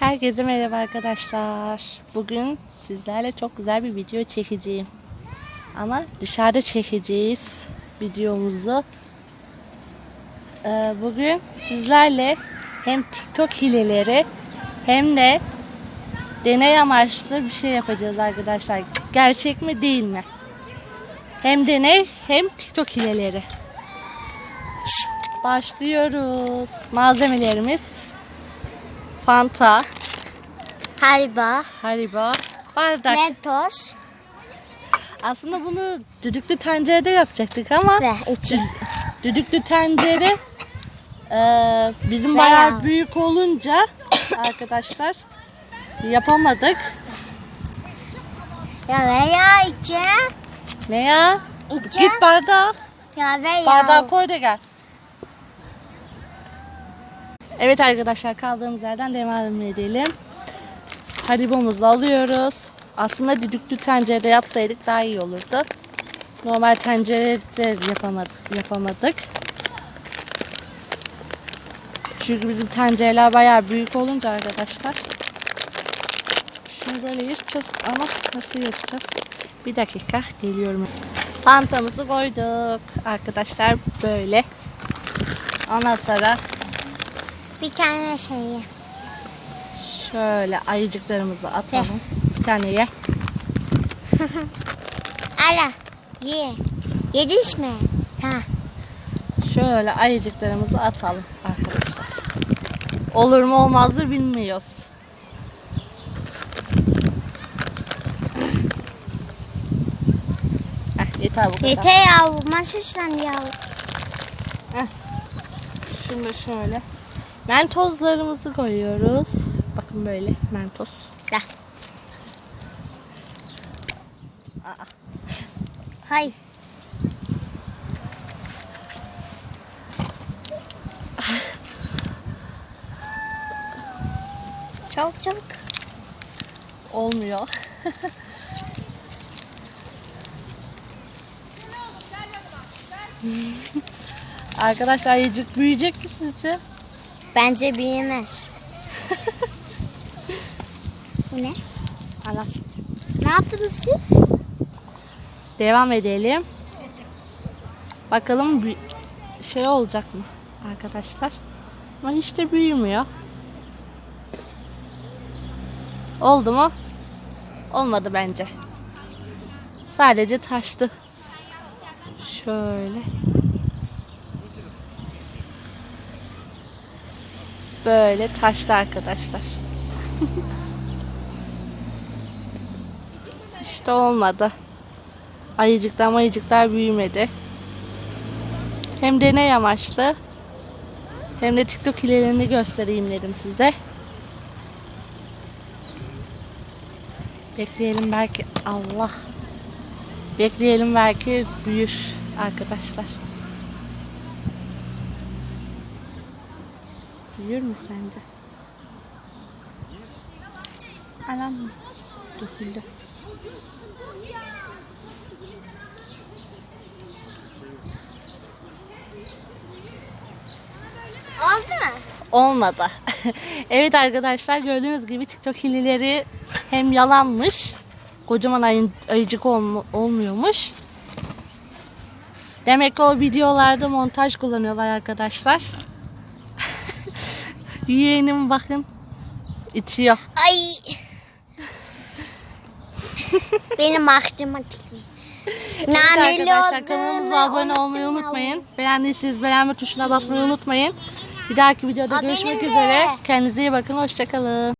Herkese merhaba arkadaşlar. Bugün sizlerle çok güzel bir video çekeceğim. Ama dışarıda çekeceğiz videomuzu. Ee, bugün sizlerle hem TikTok hileleri hem de deney amaçlı bir şey yapacağız arkadaşlar. Gerçek mi değil mi? Hem deney hem TikTok hileleri. Başlıyoruz. Malzemelerimiz Fanta, Halba, Haribo, bardak. Mentos Aslında bunu düdüklü tencerede yapacaktık ama ve içi. düdüklü tencere eee, bizim Veya- bayağı büyük olunca arkadaşlar yapamadık. Ya veya içi. Ne ya? İçi. Git bardağı. Ya veya. Bardağı koy da gel. Evet arkadaşlar kaldığımız yerden devam edelim. Haribomuzu alıyoruz. Aslında düdüklü tencerede yapsaydık daha iyi olurdu. Normal tencerede yapamadık. Çünkü bizim tencereler bayağı büyük olunca arkadaşlar. Şunu böyle yırtacağız ama nasıl yırtacağız? Bir dakika geliyorum. Pantamızı koyduk. Arkadaşlar böyle. Ondan sonra Bir tane şeyi. şöyle ayıcıklarımızı atalım. Bir tane ye. Ala. Ye. Yediş mi? Ha. Şöyle ayıcıklarımızı atalım arkadaşlar. Olur mu olmaz mı bilmiyoruz. Heh, yeter bu kadar. Yeter ya. Masaslan ya. Şimdi şöyle. Mentozlarımızı koyuyoruz. Bakın böyle mentos. Gel. Aa, Hay. Çabuk çabuk. olmuyor. Arkadaşlar ayıcık büyüyecek mi sizce? Bence büyümez. Bu ne? Allah. Ne yaptınız siz? Devam edelim. Bakalım bir şey olacak mı arkadaşlar? Ama hiç de büyümüyor. Oldu mu? Olmadı bence. Sadece taştı. Şöyle. Böyle taştı arkadaşlar. işte olmadı. Ayıcıklar mayıcıklar büyümedi. Hem deney amaçlı hem de TikTok hilelerini göstereyim dedim size. Bekleyelim belki Allah. Bekleyelim belki büyür arkadaşlar. Büyür mü sence? Anam döküldü. Oldu mu? olmadı. evet arkadaşlar gördüğünüz gibi TikTok hileleri hem yalanmış. Kocaman ayı, ayıcık olmu- olmuyormuş. Demek ki o videolarda montaj kullanıyorlar arkadaşlar. Yeğenim bakın içiyor. Ay. Benim aklıma gitmiyor. Evet arkadaşlar kanalımıza abone olmayı unutmayın. Beğendiyseniz beğenme tuşuna basmayı unutmayın. Bir dahaki videoda görüşmek üzere. Kendinize iyi bakın. Hoşçakalın.